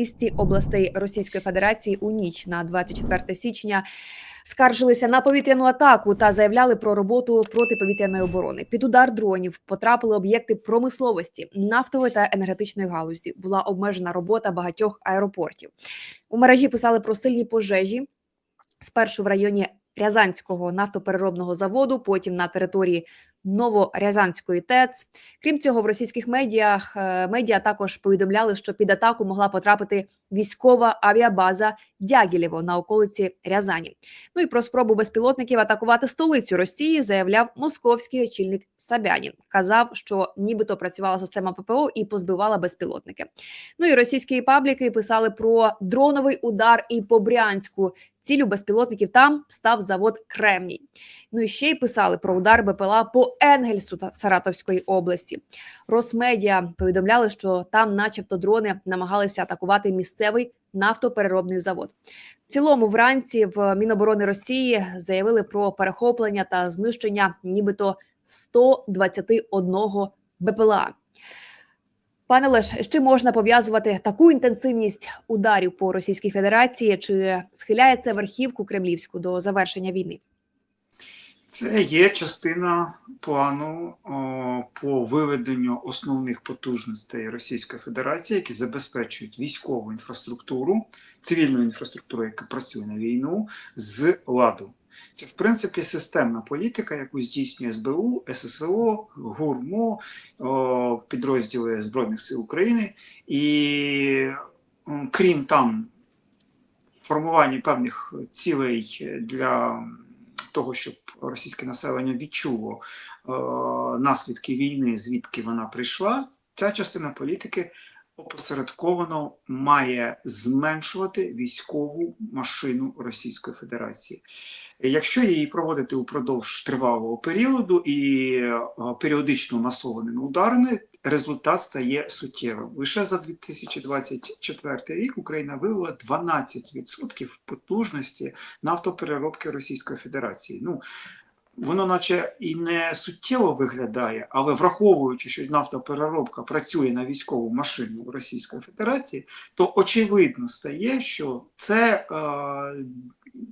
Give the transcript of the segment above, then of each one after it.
низці областей Російської Федерації у ніч на 24 січня скаржилися на повітряну атаку та заявляли про роботу протиповітряної оборони. Під удар дронів потрапили об'єкти промисловості, нафтової та енергетичної галузі. Була обмежена робота багатьох аеропортів. У мережі писали про сильні пожежі. Спершу в районі Рязанського нафтопереробного заводу, потім на території Новорязанської ТЕЦ. Крім цього, в російських медіах е, медіа також повідомляли, що під атаку могла потрапити військова авіабаза Дягілєво на околиці Рязані. Ну і про спробу безпілотників атакувати столицю Росії заявляв московський очільник Сабянін. Казав, що нібито працювала система ППО і позбивала безпілотники. Ну і російські пабліки писали про дроновий удар і по Брянську. Цілю безпілотників там став завод Кремній. Ну і ще й писали про удар БПЛА по Енгельсу та Саратовської області. Росмедіа повідомляли, що там, начебто, дрони намагалися атакувати місцевий нафтопереробний завод. В цілому, вранці в Міноборони Росії заявили про перехоплення та знищення, нібито 121 БПЛА. Пане Леш, з чим можна пов'язувати таку інтенсивність ударів по Російській Федерації? Чи схиляє це верхівку кремлівську до завершення війни? Це є частина плану по виведенню основних потужностей Російської Федерації, які забезпечують військову інфраструктуру, цивільну інфраструктуру, яка працює на війну, з ладу. Це, в принципі, системна політика, яку здійснює СБУ, ССО, ГУРМО, підрозділи Збройних сил України. І крім там формування певних цілей для того, щоб російське населення відчуло е, наслідки війни, звідки вона прийшла, ця частина політики опосередковано має зменшувати військову машину Російської Федерації. Якщо її проводити упродовж тривалого періоду і е, періодично масованими ударами, результат стає суттєвим. Лише за 2024 рік Україна вивела 12% потужності нафтопереробки Російської Федерації. Ну, Воно, наче і не суттєво виглядає, але враховуючи, що нафтопереробка працює на військову машину Російської Федерації, то очевидно стає, що це е,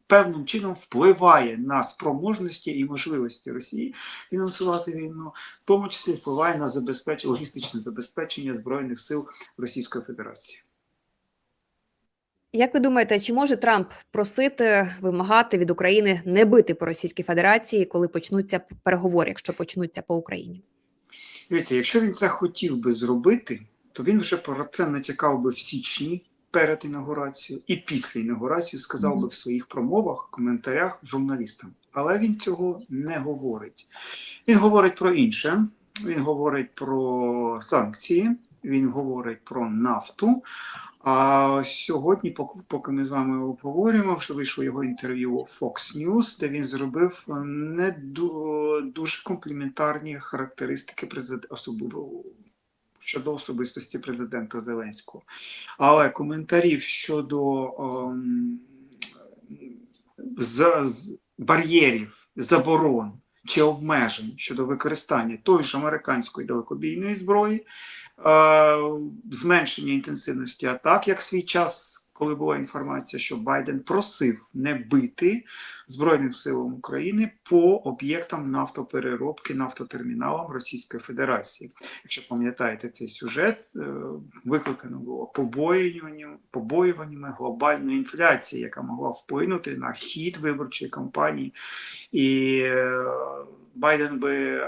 певним чином впливає на спроможності і можливості Росії фінансувати війну, в тому числі впливає на забезпечення логістичне забезпечення збройних сил Російської Федерації. Як ви думаєте, чи може Трамп просити вимагати від України не бити по Російській Федерації, коли почнуться переговори, якщо почнуться по Україні? Дивіться, якщо він це хотів би зробити, то він вже про це натякав би в січні перед інаугурацією і після інаугурації сказав би в своїх промовах, коментарях журналістам. Але він цього не говорить. Він говорить про інше. Він говорить про санкції, він говорить про нафту. А сьогодні, пок- поки ми з вами обговорюємо, вже вийшло його інтерв'ю Fox News, де він зробив не дуже компліментарні характеристики президента, особливо щодо особистості президента Зеленського. Але коментарів щодо ем, з, з бар'єрів, заборон чи обмежень щодо використання тої ж американської далекобійної зброї, е, зменшення інтенсивності атак, як свій час, коли була інформація, що Байден просив не бити Збройним силам України по об'єктам нафтопереробки, нафтотерміналам Російської Федерації. Якщо пам'ятаєте цей сюжет, е, викликано було побоюванням, побоюваннями глобальної інфляції, яка могла вплинути на хід виборчої кампанії. І е, Байден би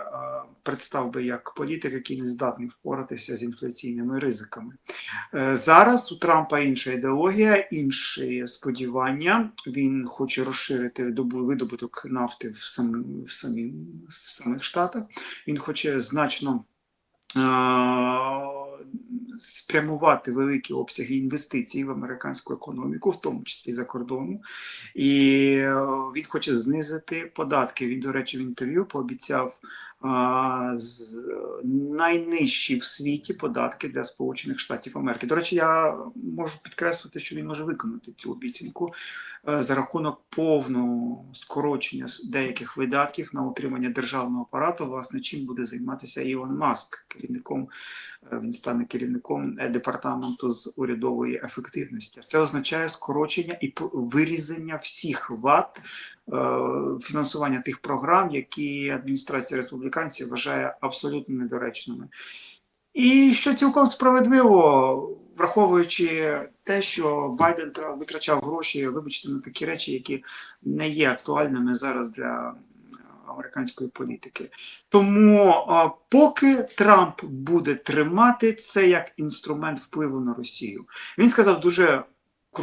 представ би як політик, який не здатний впоратися з інфляційними ризиками. Е, Зараз у Трампа інша ідеологія, інші сподівання. Він хоче розширити видобуток нафти в, сам, в, самі, в самих Штатах. Він хоче значно спрямувати великі обсяги інвестицій в американську економіку, в тому числі за кордону. І е, він хоче знизити податки. Він, до речі, в інтерв'ю пообіцяв найнижчі в світі податки для Сполучених Штатів Америки. До речі, я можу підкреслити, що він може виконати цю обіцянку е, за рахунок повного скорочення деяких видатків на утримання державного апарату. Власне, чим буде займатися Ілон Маск, керівником е, він стане керівником е, департаменту з урядової ефективності. Це означає скорочення і вирізання всіх вад е, фінансування тих програм, які адміністрація республіканців вважає абсолютно недоречними. І що цілком справедливо, враховуючи те, що Байден витрачав гроші, вибачте, на такі речі, які не є актуальними зараз для американської політики. Тому поки Трамп буде тримати це як інструмент впливу на Росію, він сказав дуже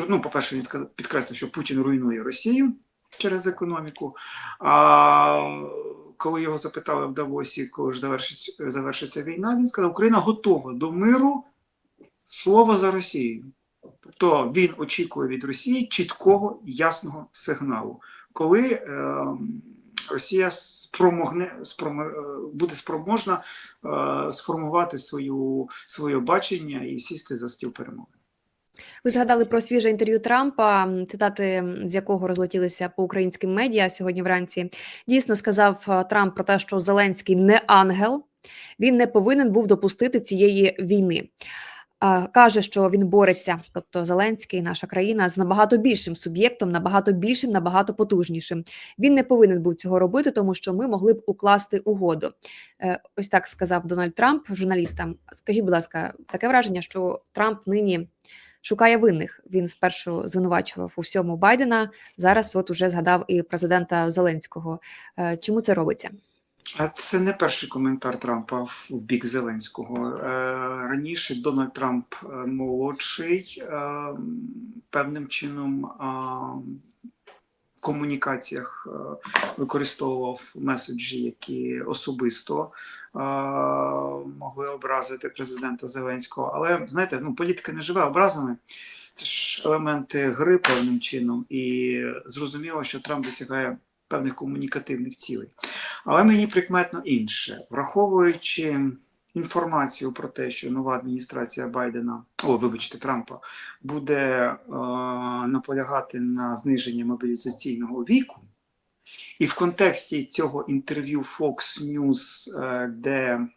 ну, по-перше, він сказав, підкреслив, що Путін руйнує Росію через економіку. А коли його запитали в Давосі, коли ж завершиться, завершиться війна, він сказав, Україна готова до миру слово за Росією. Тобто він очікує від Росії чіткого ясного сигналу, коли е, Росія спромогне, спромо, е, буде спроможна е, сформувати свою, своє бачення і сісти за стіл перемоги. Ви згадали про свіже інтерв'ю Трампа, цитати з якого розлетілися по українським медіа сьогодні вранці. Дійсно сказав е, Трамп про те, що Зеленський не ангел, він не повинен був допустити цієї війни. Каже, що він бореться, тобто Зеленський, наша країна, з набагато більшим суб'єктом, набагато більшим, набагато потужнішим. Він не повинен був цього робити, тому що ми могли б укласти угоду. Е, Ось так сказав Дональд Трамп журналістам. Скажіть, будь ласка, таке враження, що Трамп нині шукає винних. Він спершу звинувачував у всьому Байдена. Зараз, от уже згадав і президента Зеленського. Е, Чому це робиться? А це не перший коментар Трампа в бік Зеленського. Е, Раніше Дональд Трамп е, молодший певним чином комунікаціях е, використовував меседжі, які особисто е, могли образити президента Зеленського. Але знаєте, ну політика не живе образами. Це ж елементи гри певним чином, і зрозуміло, що Трамп досягає певних комунікативних цілей. Але мені прикметно інше, враховуючи інформацію про те, що нова адміністрація Байдена, о, вибачте, Трампа, буде е, наполягати на зниженні мобілізаційного віку. І в контексті цього інтерв'ю Fox News, е, де е,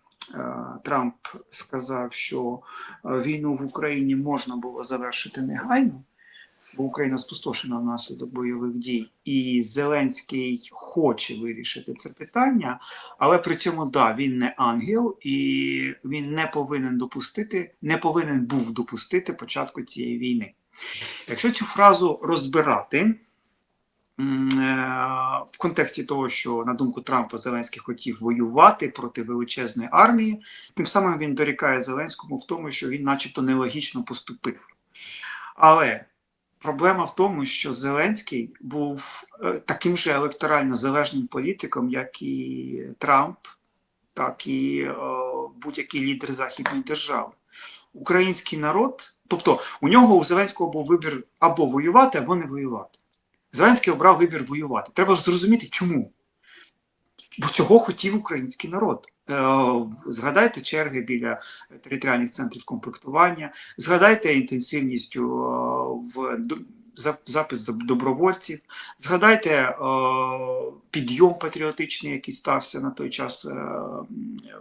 Трамп сказав, що е, війну в Україні можна було завершити негайно, бо Україна спустошена внаслідок бойових дій, і Зеленський хоче вирішити це питання, але при цьому да, він не ангел, і він не повинен допустити, не повинен був допустити початку цієї війни. Якщо цю фразу розбирати. е, В контексті того, що на думку Трампа Зеленський хотів воювати проти величезної армії, тим самим він дорікає Зеленському в тому, що він, начебто, нелогічно поступив. Але Проблема в тому, що Зеленський був е, таким же електорально залежним політиком, як і Трамп, так і е, будь-який лідер західної держави. Український народ, тобто у нього у Зеленського був вибір або воювати, або не воювати. Зеленський обрав вибір воювати. Треба зрозуміти, чому. Бо цього хотів український народ. Е, Згадайте черги біля територіальних центрів комплектування, згадайте інтенсивність е, в запис за- добровольців, згадайте е, підйом патріотичний, який стався на той час е,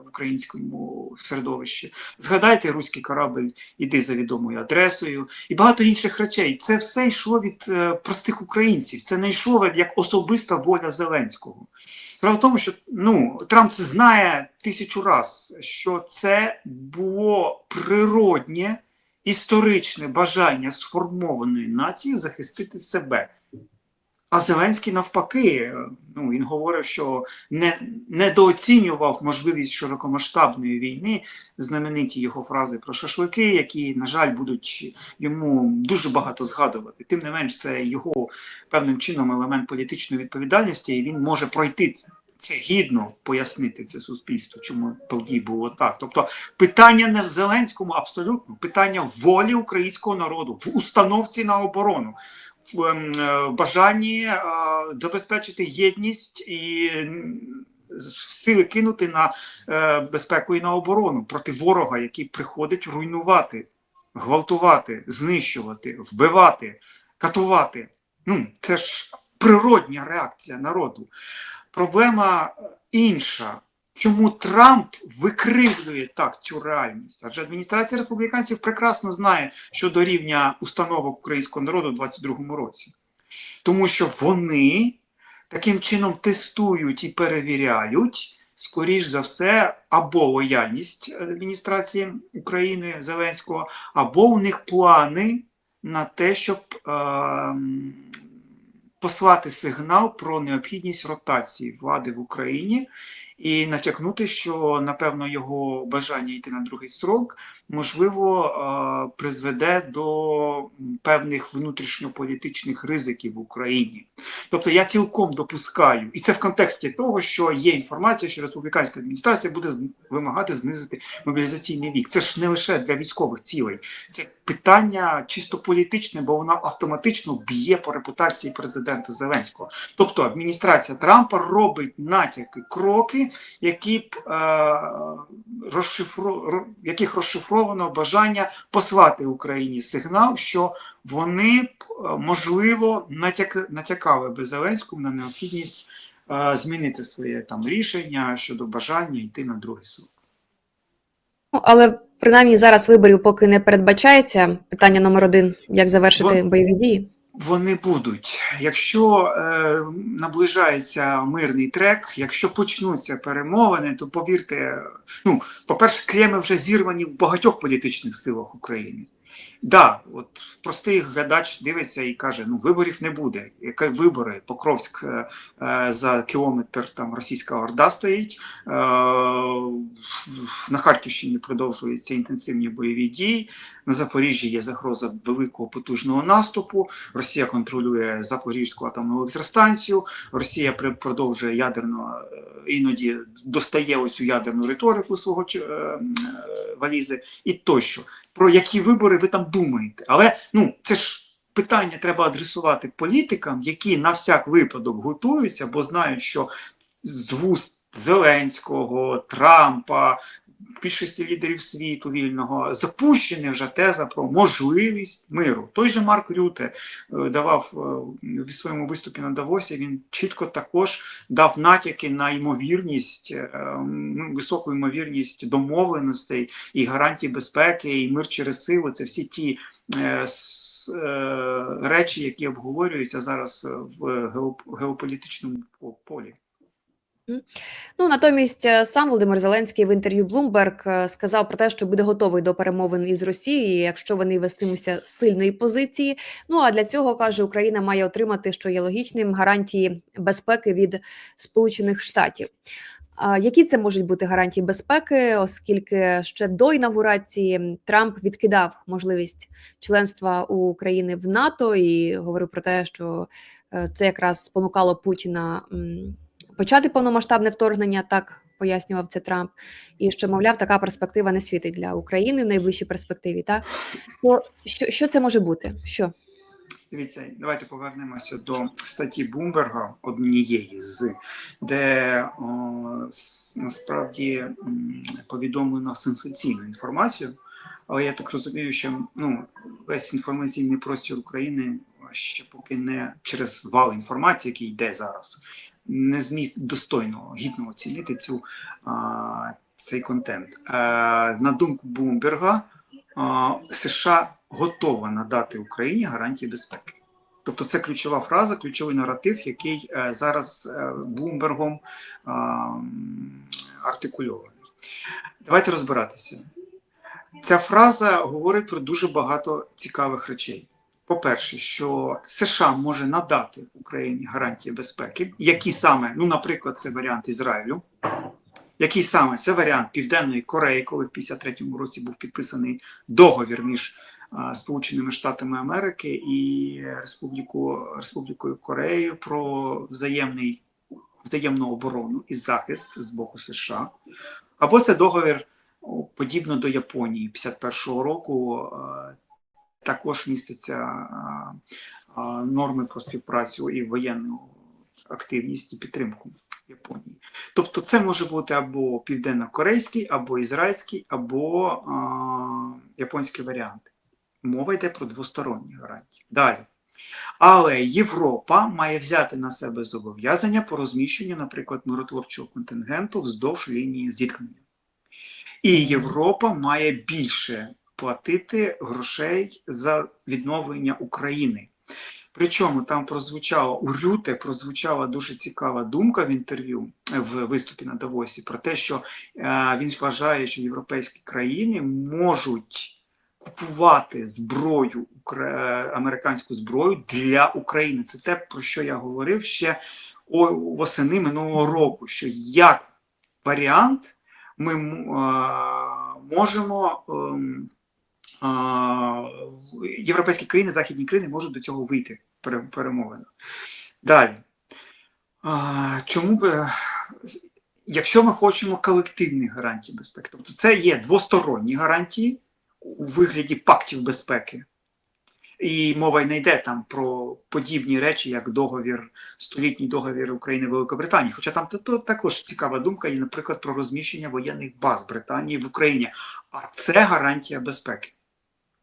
в українському середовищі. Згадайте руський корабль іди за відомою адресою і багато інших речей. Це все йшло від е, простих українців. Це не йшло як особиста воля Зеленського. Справа в тому, що ну, Трамп це знає тисячу раз, що це було природнє історичне бажання сформованої нації захистити себе. А Зеленський навпаки, е, ну він говорив, що не недооцінював можливість широкомасштабної війни, знамениті його фрази про шашлики, які, на жаль, будуть йому дуже багато згадувати. Тим не менш, це його певним чином елемент політичної відповідальності, і він може пройти це. Це гідно пояснити це суспільству, чому тоді було так. Тобто питання не в Зеленському, абсолютно питання волі українського народу, в установці на оборону, в ем, е, бажанні е, забезпечити єдність і сили кинути на е, безпеку і на оборону проти ворога, який приходить руйнувати, гвалтувати, знищувати, вбивати, катувати. Ну, це ж природня реакція народу. Проблема е, інша. Чому Трамп викривлює так цю реальність? Адже адміністрація республіканців прекрасно знає щодо рівня установок українського народу у 2022 році. Тому що вони таким чином тестують і перевіряють, скоріш за все, або лояльність адміністрації України Зеленського, або у них плани на те, щоб е, послати сигнал про необхідність ротації влади в Україні і натякнути, що напевно його бажання йти на другий срок можливо е, призведе до певних внутрішньополітичних ризиків в Україні. Тобто я цілком допускаю, і це в контексті того, що є інформація, що республіканська адміністрація буде вимагати знизити мобілізаційний вік. Це ж не лише для військових цілей, це питання чисто політичне, бо вона автоматично б'є по репутації президента Зеленського. Тобто адміністрація Трампа робить натяки, кроки, які б е, розшифро, ро- яких розшифровано бажання послати Україні сигнал, що вони б е, можливо натяк, натякали би Зеленському на необхідність е, змінити своє там рішення щодо бажання йти на другий суд. Ну, але принаймні зараз виборів поки не передбачається. Питання номер один: як завершити Бо- бойові дії? Вони будуть. Якщо е, наближається мирний трек, якщо почнуться перемовини, то повірте, ну, по-перше, клеми вже зірвані в багатьох політичних силах України. Да, от простий глядач дивиться і каже: ну виборів не буде. Які вибори? Покровськ е, е, за кілометр там російська орда стоїть. Е, на Харківщині продовжуються інтенсивні бойові дії. На Запоріжжі є загроза великого потужного наступу. Росія контролює Запорізьку атомну електростанцію. Росія продовжує ядерно іноді достає оцю ядерну риторику свого валізи і тощо. Про які вибори ви там думаєте? Але ну це ж. Питання треба адресувати політикам, які на всяк випадок готуються, бо знають, що з вуст Зеленського, Трампа, більшості лідерів світу вільного запущена вже теза про можливість миру. Той же Марк Рюте е, давав е, в своєму виступі на Давосі. Він чітко також дав натяки на ймовірність, е, ну, високу ймовірність домовленостей і гарантій безпеки, і мир через силу. Це всі ті речі, які обговорюються зараз в геоп- геополітичному полі. Ну натомість е, сам Володимир Зеленський в інтерв'ю Bloomberg е, сказав про те, що буде готовий до перемовин із Росією, якщо вони вестимуться з сильної позиції. Ну а для цього каже, Україна має отримати, що є логічним, гарантії безпеки від Сполучених Штатів. Які це можуть бути гарантії безпеки, оскільки ще до інавгурації Трамп відкидав можливість членства України в НАТО і говорив про те, що е, це якраз спонукало Путіна почати повномасштабне вторгнення, так пояснював це Трамп, і що, мовляв, така перспектива не світить для України в найближчій перспективі. Так то що, що це може бути? Що? Дивіться, давайте повернемося до статті Бумберга, однієї з, де о, насправді повідомлено сенсаційну інформацію. Але я так розумію, що ну, весь інформаційний простір України ще поки не через вал інформації, який йде зараз, не зміг достойно гідно оцінити цю, а, цей контент. Е, на думку Бумберга, а, США готова надати Україні гарантії безпеки. Тобто це ключова фраза, ключовий наратив, який е, зараз Блумбергом а, артикульований. Давайте розбиратися. Ця фраза говорить про дуже багато цікавих речей. По-перше, що США може надати Україні гарантії безпеки, які саме, ну, наприклад, це варіант Ізраїлю, який саме це варіант Південної Кореї, коли в 53-му році був підписаний договір між а, Сполученими Штатами Америки і Республіку, Республікою Кореєю про взаємний, взаємну оборону і захист з боку США. Або це договір подібно до Японії 51-го року. а, Також містяться норми про співпрацю і воєнну активність і підтримку Японії. Тобто це може бути або південно-корейський, або ізраїльський, або японський варіант. Мова йде про двосторонні гарантії. Далі. Але Європа має взяти на себе зобов'язання по розміщенню, наприклад, миротворчого контингенту вздовж лінії зіткнення. І Європа має більше платити грошей за відновлення України. Причому там прозвучала у Рюте прозвучала дуже цікава думка в інтерв'ю в виступі на Давосі про те, що е, він вважає, що європейські країни можуть купувати зброю, е, американську зброю для України. Це те, про що я говорив ще восени минулого року. Що як варіант ми е, можемо. Європейські країни, західні країни можуть до цього вийти пере- перемовину. Далі. Чому би, якщо ми хочемо колективних гарантій безпеки, тобто це є двосторонні гарантії у вигляді пактів безпеки. І мова й не йде там про подібні речі, як договір, столітній договір України Великобританії. Хоча там то, також цікава думка, є, наприклад, про розміщення воєнних баз Британії в Україні. А це гарантія безпеки.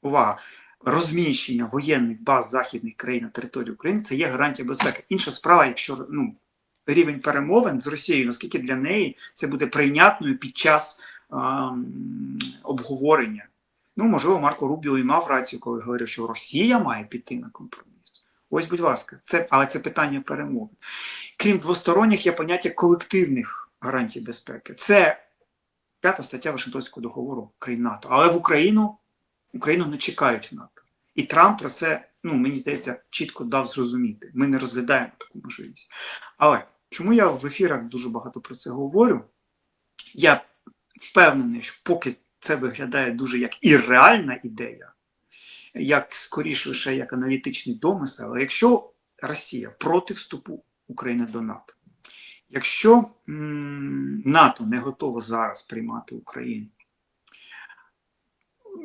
Увага! Розміщення воєнних баз західних країн на території України це є гарантія безпеки. Інша справа, якщо ну, рівень перемовин з Росією, наскільки для неї це буде прийнятною під час ем, обговорення. Ну, можливо, Марко Рубіо і мав рацію, коли говорив, що Росія має піти на компроміс. Ось, будь ласка, це, але це питання перемови. Крім двосторонніх, є поняття колективних гарантій безпеки. Це п'ята стаття Вашингтонського договору країн НАТО. Але в Україну Україну не чекають в НАТО. І Трамп про це, ну мені здається, чітко дав зрозуміти. Ми не розглядаємо таку можливість. Але чому я в ефірах дуже багато про це говорю? Я впевнений, що поки це виглядає дуже як ірреальна ідея, як скоріше лише як аналітичний домисел, але якщо Росія проти вступу України до НАТО, якщо м, НАТО не готово зараз приймати Україну,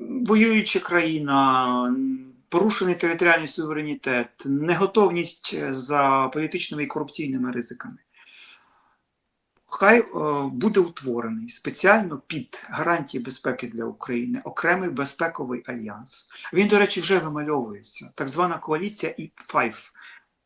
воююча країна, порушений територіальний суверенітет, неготовність за політичними і корупційними ризиками. Хай е, буде утворений спеціально під гарантії безпеки для України окремий безпековий альянс. Він, до речі, вже вимальовується. Так звана коаліція І5.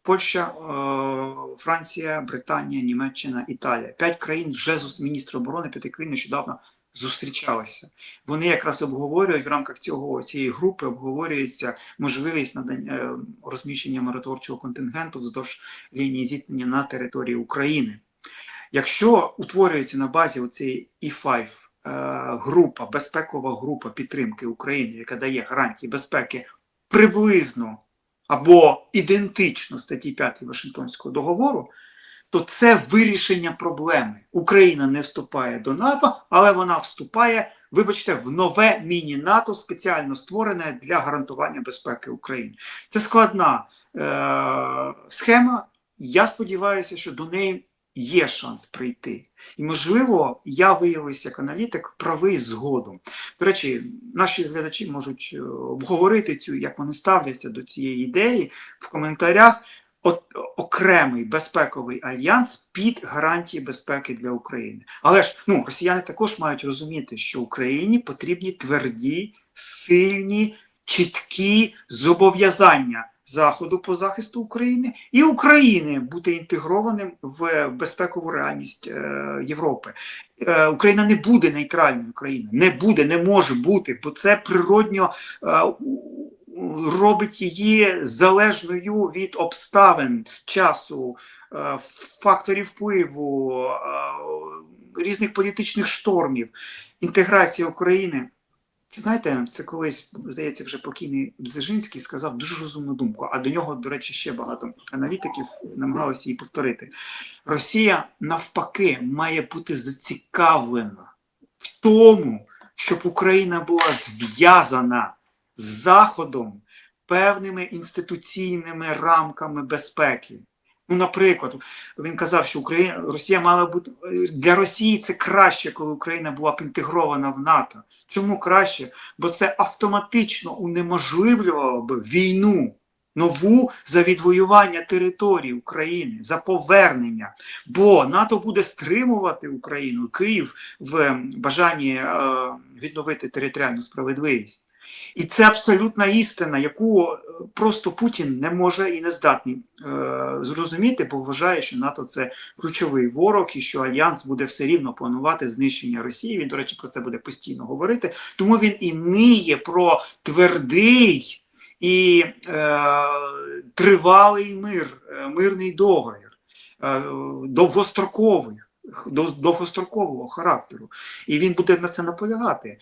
Польща, е, Франція, Британія, Німеччина, Італія. П'ять країн вже міністри оборони п'яти країн нещодавно зустрічалися. Вони якраз обговорюють в рамках цього цієї групи обговорюється можливість надання е, розміщення миротворчого контингенту вздовж лінії зіткнення на території України. Якщо утворюється на базі оцієї E5 е, група, безпекова група підтримки України, яка дає гарантії безпеки приблизно або ідентично статті 5 Вашингтонського договору, то це вирішення проблеми. Україна не вступає до НАТО, але вона вступає, вибачте, в нове міні-НАТО, спеціально створене для гарантування безпеки України. Це складна е- схема. Я сподіваюся, що до неї є шанс прийти. І, можливо, я виявився як аналітик правий згодом. До речі, наші глядачі можуть е, обговорити цю, як вони ставляться до цієї ідеї в коментарях. Окремий безпековий альянс під гарантії безпеки для України. Але ж ну, росіяни також мають розуміти, що Україні потрібні тверді, сильні, чіткі зобов'язання Заходу по захисту України і України бути інтегрованим в безпекову реальність е, Європи. Е, Україна не буде нейтральною країною, не буде, не може бути, бо це природньо е, робить її залежною від обставин часу, е, факторів впливу, е, різних політичних штормів, інтеграція України. Це знаєте, це колись, здається, вже покійний Бзежинський сказав дуже розумну думку. А до нього, до речі, ще багато аналітиків намагалися її повторити. Росія навпаки має бути зацікавлена в тому, щоб Україна була зв'язана з Заходом певними інституційними рамками безпеки. Ну, наприклад, він казав, що Україна Росія мала бути для Росії це краще, коли Україна була б інтегрована в НАТО. Чому краще? Бо це автоматично унеможливлювало б війну нову за відвоювання території України, за повернення. Бо НАТО буде стримувати Україну, Київ в бажанні е, відновити територіальну справедливість. І це абсолютна істина, яку е, просто Путін не може і не здатний е, зрозуміти, бо вважає, що НАТО це ключовий ворог і що альянс буде все рівно планувати знищення Росії. Він, до речі, про це буде постійно говорити. Тому він і ниє про твердий і е, тривалий мир, е, мирний договір, е, довгостроковий. Дов- Довгострокового характеру, і він буде на це наполягати,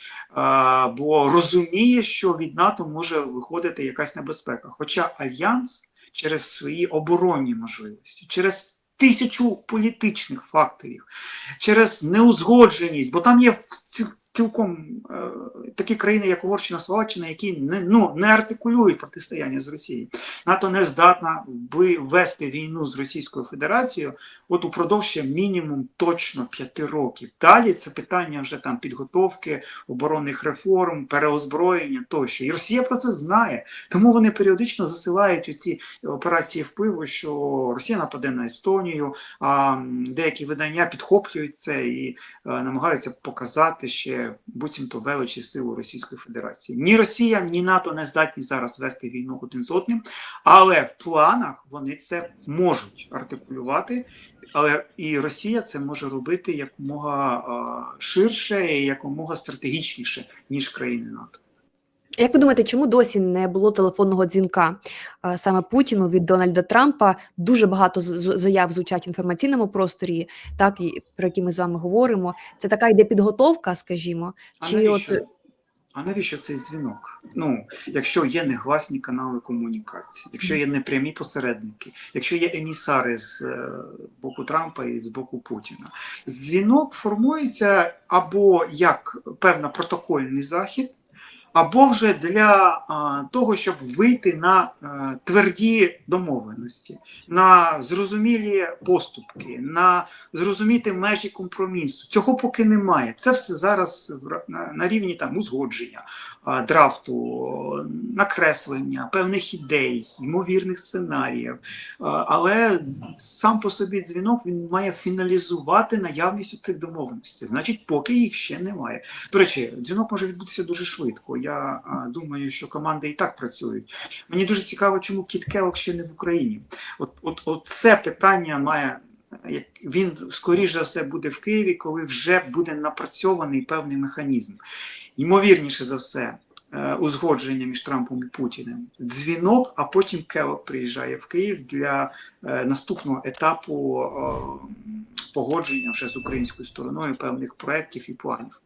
бо розуміє, що від НАТО може виходити якась небезпека. Хоча альянс через свої оборонні можливості, через тисячу політичних факторів, через неузгодженість, бо там є цілком е, такі країни, як Угорщина, Словаччина, які не, ну, не артикулюють протистояння з Росією. НАТО не здатна вести війну з Російською Федерацією от упродовж ще мінімум точно п'яти років. Далі це питання вже там підготовки оборонних реформ, переозброєння тощо. І Росія про це знає. Тому вони періодично засилають у ці операції впливу, що Росія нападе на Естонію, а деякі видання підхоплюють це і е, намагаються показати ще буцімто величі силу Російської Федерації. Ні Росія, ні НАТО не здатні зараз вести війну один з одним, але в планах вони це можуть артикулювати. Але і Росія це може робити якомога ширше і якомога стратегічніше, ніж країни НАТО. Як ви думаєте, чому досі не було телефонного дзвінка саме Путіну від Дональда Трампа? Дуже багато заяв звучать в інформаційному просторі, так і про які ми з вами говоримо. Це така йде підготовка, скажімо. А Чи навіщо, от а навіщо цей дзвінок? Ну, якщо є негласні канали комунікації, якщо є непрямі посередники, якщо є емісари з е, боку Трампа і з боку Путіна, дзвінок формується або як певна протокольний захід. Або вже для того, щоб вийти на тверді домовленості, на зрозумілі поступки, на зрозуміти межі компромісу. Цього поки немає. Це все зараз на рівні там узгодження, драфту, накреслення певних ідей, ймовірних сценаріїв. Але сам по собі дзвінок він має фіналізувати наявність цих домовленостей. Значить, поки їх ще немає. До речі, дзвінок може відбутися дуже швидко. Я думаю, що команди і так працюють. Мені дуже цікаво, чому Кіт Келлог ще не в Україні. От, от, от це питання має. як- Він скоріш за все буде в Києві, коли вже буде напрацьований певний механізм. Ймовірніше за все, е, узгодження між Трампом і Путіним. Дзвінок, а потім Келлог приїжджає в Київ для е, наступного етапу погодження вже з українською стороною певних проєктів і планів.